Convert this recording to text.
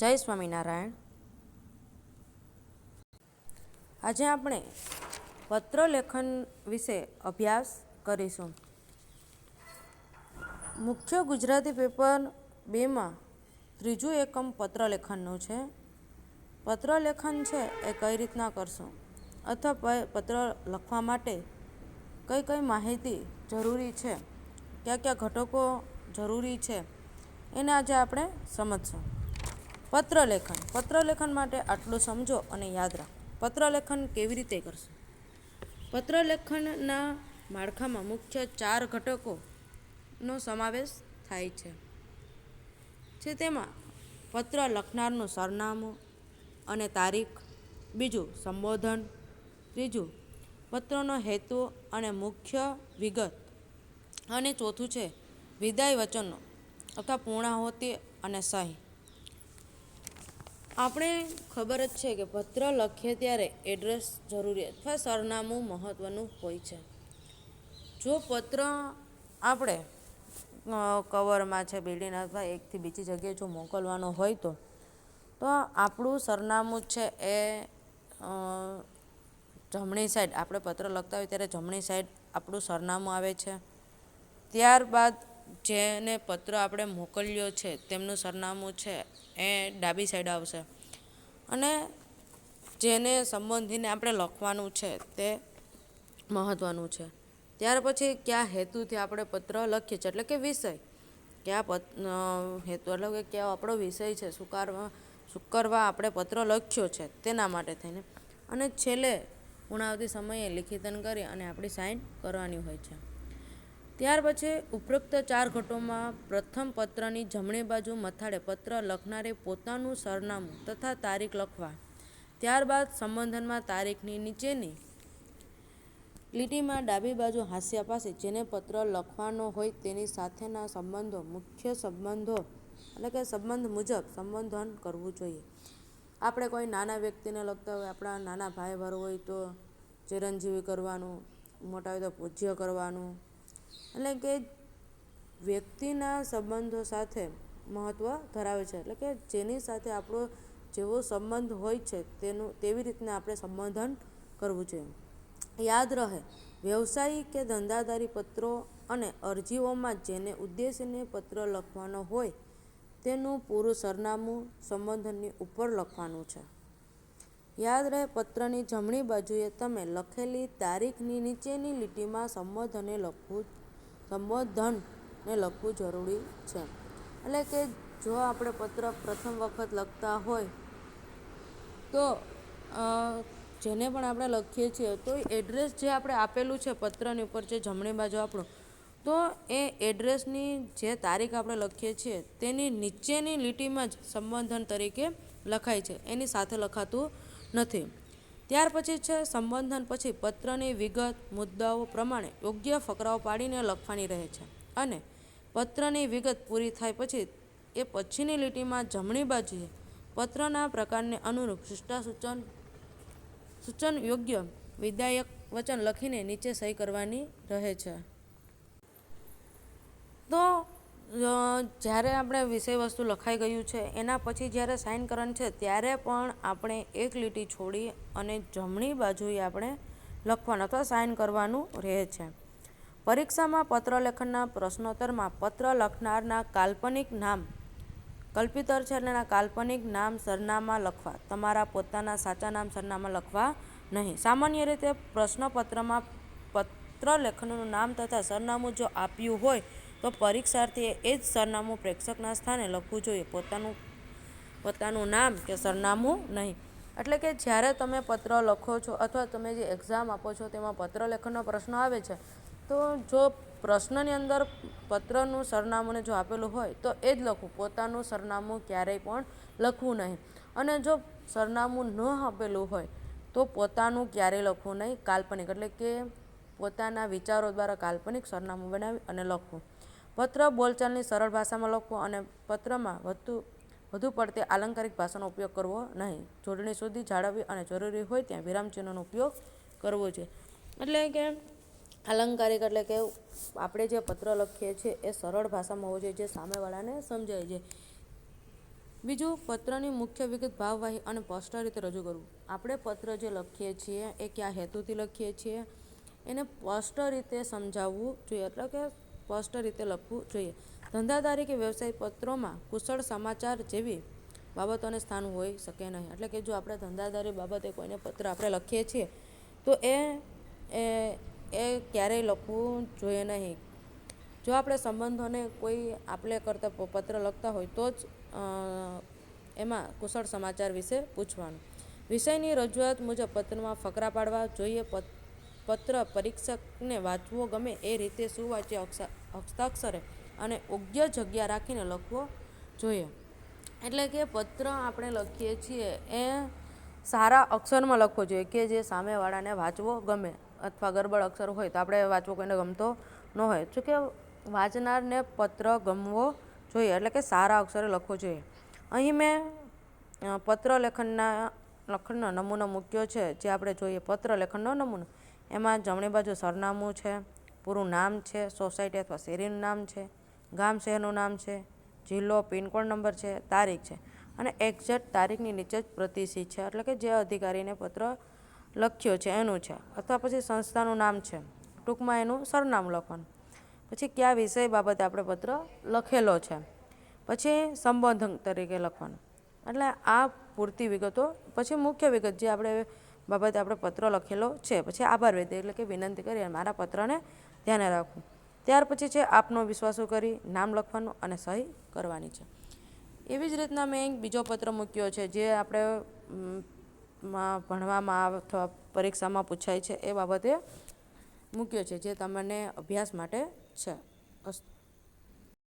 જય સ્વામિનારાયણ. આજે આપણે પત્ર લેખન વિશે અભ્યાસ કરીશું. મુખ્ય ગુજરાતી પેપર બેમાં ત્રીજું એકમ પત્ર લેખનનું છે. પત્ર લેખન છે એ કઈ રીતના કરશું? અથવા પત્ર લખવા માટે કઈ કઈ માહિતી જરૂરી છે? કયા કયા ઘટકો જરૂરી છે? એને આજે આપણે સમજશું. પત્ર લેખન માટે આટલું સમજો અને યાદ રાખો. પત્રલેખન કેવી રીતે કરશો? પત્રલેખનના માળખામાં મુખ્ય ચાર ઘટકોનો સમાવેશ થાય છે. છે તેમાં પત્ર લખનારનું સરનામું અને તારીખ, બીજું સંબોધન, ત્રીજું પત્રનો હેતુ અને મુખ્ય વિગત, અને ચોથું છે વિદાય વચનો, અથવા પૂર્ણાહુતિ અને સહી. આપણે ખબર જ છે કે પત્ર લખીએ ત્યારે એડ્રેસ જરૂરી અથવા સરનામું મહત્ત્વનું હોય છે. જો પત્ર આપણે કવરમાં છે, બિલ્ડિંગ અથવા એકથી બીજી જગ્યાએ જો મોકલવાનો હોય તો તો આપણું સરનામું છે એ જમણી સાઈડ, આપણે પત્ર લખતા હોય ત્યારે જમણી સાઈડ આપણું સરનામું આવે છે. ત્યારબાદ જેને પત્ર આપણે મોકલ્યો છે, તેમનું સરનામું છે, એ ડાબી સાઈડ આવશે. અને જેને સંબંધીને આપણે લખવાનું છે, તે મહત્ત્વનું છે. ત્યાર પછી કયા હેતુથી આપણે પત્ર લખીએ છીએ? એટલે કે વિષય. કયા પત હેતુ, એટલે કે કયા આપણો વિષય છે શું કરવા આપણે પત્ર લખ્યો છે, તેના માટે થઈને. અને છેલ્લે પૂર્ણાવતી સમયે લિખિતન કરી અને આપણી સાઇન કરવાની હોય છે. ત્યાર પછી ઉપરોક્ત ચાર ઘટોમાં પ્રથમ પત્રની જમણી બાજુ મથાળે પત્ર લખનારે પોતાનું સરનામું તથા તારીખ લખવા. ત્યારબાદ સંબોધનમાં તારીખની નીચેની લીટીમાં ડાબી બાજુ હાસ્યા પાસે જેને પત્ર લખવાનો હોય તેની સાથેના સંબંધો, મુખ્ય સંબંધો એટલે કે સંબંધ મુજબ સંબોધન કરવું જોઈએ. આપણે કોઈ નાના વ્યક્તિને લગતા હોય, આપણા નાના ભાઈ ભર હોય તો ચિરંજીવી કરવાનું, મોટા હોય તો પૂજ્ય કરવાનું એટલે કે વ્યક્તિના સંબંધો સાથે મહત્ત્વ ધરાવે છે. એટલે કે જેની સાથે આપણો જેવો સંબંધ હોય છે, તેનું, તેવી રીતના આપણે સંબોધન કરવું જોઈએ. યાદ રહે વ્યવસાયિક કે ધંધાદારી પત્રો અને અરજીઓમાં જેને ઉદ્દેશીને પત્ર લખવાનો હોય, તેનું પૂરું સરનામું સંબોધનની ઉપર લખવાનું છે. યાદ રહે, પત્રની જમણી બાજુએ તમે લખેલી તારીખની નીચેની લીટીમાં સંબોધને લખવું સંબોધનને લખવું જરૂરી છે. એટલે કે જો આપણે પત્ર પ્રથમ વખત લખતા હોય, તો જેને પણ આપણે લખીએ છીએ, તો એડ્રેસ જે આપણે આપેલું છે પત્રની ઉપર જે જમણી બાજુ આપણું, તો એ એડ્રેસની જે તારીખ આપણે લખીએ છીએ, તેની નીચેની લીટીમાં જ સંબોધન તરીકે લખાય છે. એની સાથે લખાતું નથી. ત્યાર પછી છે, સંબોધન પછી પત્રની વિગત, મુદ્દાઓ પ્રમાણે યોગ્ય ફકરાઓ પાડીને લખવાની રહે છે. અને પત્રની વિગત પૂરી થાય પછી એ પછીની લીટીમાં જમણી બાજુએ પત્રના પ્રકારને અનુરૂપ શિષ્ટા સૂચન સૂચન યોગ્ય વિધાયક વચન લખીને નીચે સહી કરવાની રહે છે. તો જ્યારે આપણે વિષય વસ્તુ લખાઈ ગયું છે, એના પછી જ્યારે સાઇન કરવાનું છે, ત્યારે પણ આપણે એક લીટી છોડી અને જમણી બાજુએ આપણે લખવાનું અથવા સાઇન કરવાનું રહે છે. પરીક્ષામાં પત્ર લેખનના પ્રશ્નોત્તરમાં પત્ર લખનારના કાલ્પનિક નામ, કલ્પિતર છે એટલે કાલ્પનિક નામ સરનામા લખવા. તમારા પોતાના સાચા નામ સરનામા લખવા નહીં. સામાન્ય રીતે પ્રશ્નપત્રમાં પત્ર લેખનનું નામ તથા સરનામું જો આપ્યું હોય તો પરીક્ષાર્થીએ એ જ સરનામું પ્રેક્ષકના સ્થાને લખવું જોઈએ. પોતાનું પોતાનું નામ કે સરનામું નહીં. એટલે કે જ્યારે તમે પત્ર લખો છો અથવા તમે જે એક્ઝામ આપો છો તેમાં પત્ર લેખનનો પ્રશ્ન આવે છે, તો જો પ્રશ્નની અંદર પત્રનું સરનામુંને જો આપેલું હોય, તો એ જ લખવું. પોતાનું સરનામું ક્યારેય પણ લખવું નહીં. અને જો સરનામું ન આપેલું હોય, તો પોતાનું ક્યારેય લખવું નહીં. કાલ્પનિક, એટલે કે પોતાના વિચારો દ્વારા કાલ્પનિક સરનામું બનાવી અને લખવું. પત્ર બોલચાલની સરળ ભાષામાં લખવો અને પત્રમાં વધુ વધુ પડતી આલંકારિક ભાષાનો ઉપયોગ કરવો નહીં. જોડણી સુધી જાળવવી અને જરૂરી હોય ત્યાં વિરામચિહ્નનો ઉપયોગ કરવો જોઈએ. એટલે કે આલંકારિક એટલે કે આપણે જે પત્ર લખીએ છીએ એ સરળ ભાષામાં હોવો જોઈએ, જે સામેવાળાને સમજાય છે. બીજું, પત્રની મુખ્ય વિગત ભાવવાહી અને સ્પષ્ટ રીતે રજૂ કરવું. આપણે પત્ર જે લખીએ છીએ એ કયા હેતુથી લખીએ છીએ? એને સ્પષ્ટ રીતે સમજાવવું જોઈએ. એટલે કે સ્પષ્ટ રીતે લખવું જોઈએ. ધંધાદારી કે વ્યવસાય પત્રોમાં કુશળ સમાચાર જેવી બાબતોને સ્થાન હોઈ શકે નહીં. એટલે કે જો આપણે ધંધાદારી બાબતે કોઈને પત્ર આપણે લખીએ છીએ, તો એ એ એ ક્યારેય લખવું જોઈએ નહીં. જો આપણે સંબંધોને કોઈ આપણે કરતા પત્ર લખતા હોય, તો જ એમાં કુશળ સમાચાર વિશે પૂછવાનું. વિષયની રજૂઆત મુજબ પત્રમાં ફકરા પાડવા જોઈએ, પત- પત્ર પરીક્ષકને વાંચવો ગમે એ રીતે સુવાચ્ય હસ્તાક્ષરે અને યોગ્ય જગ્યા રાખીને લખવો જોઈએ. એટલે કે પત્ર આપણે લખીએ છીએ એ સારા અક્ષરમાં લખવો જોઈએ કે જે સામેવાળાને વાંચવો ગમે અથવા ગરબડ અક્ષર હોય તો આપણે વાંચવો કોઈને ગમતો ન હોય. જો કે વાંચનારને પત્ર ગમવો જોઈએ એટલે કે સારા અક્ષરે લખવો જોઈએ. અહીં મેં પત્ર લેખનના, લખનનો નમૂનો મૂક્યો છે. જે આપણે જોઈએ પત્ર લેખનનો નમૂનો. એમાં જમણી બાજુ સરનામું છે, પૂરું નામ છે, સોસાયટી અથવા શેરીનું નામ છે, ગામ શહેરનું નામ છે, જિલ્લો, પિનકોડ નંબર છે, તારીખ છે. અને એક્ઝેક્ટ તારીખની નીચે જ પ્રતિસી છે, એટલે કે જે અધિકારીને પત્ર લખ્યો છે એનું છે, અથવા પછી સંસ્થાનું નામ છે. ટૂંકમાં એનું સરનામું લખવાનું. પછી કયા વિષય બાબતે આપણે પત્ર લખેલો છે? પછી સંબોધન તરીકે લખવાનું. એટલે આ પૂરતી વિગતો, પછી મુખ્ય વિગત જે આપણે બાબતે આપણે પત્ર લખેલો છે. પછી આભાર વ્યક્ત એટલે કે વિનંતી કરી અને મારા પત્રને ધ્યાને રાખવું. ત્યાર પછી છે આપનો વિશ્વાસો કરી નામ લખવાનું અને સહી કરવાની છે. એવી જ રીતના મેં એક બીજો પત્ર મૂક્યો છે જે આપણે ભણવામાં અથવા પરીક્ષામાં પૂછાય છે એ બાબતે મૂક્યો છે જે તમને અભ્યાસ માટે છે. અસ્તુ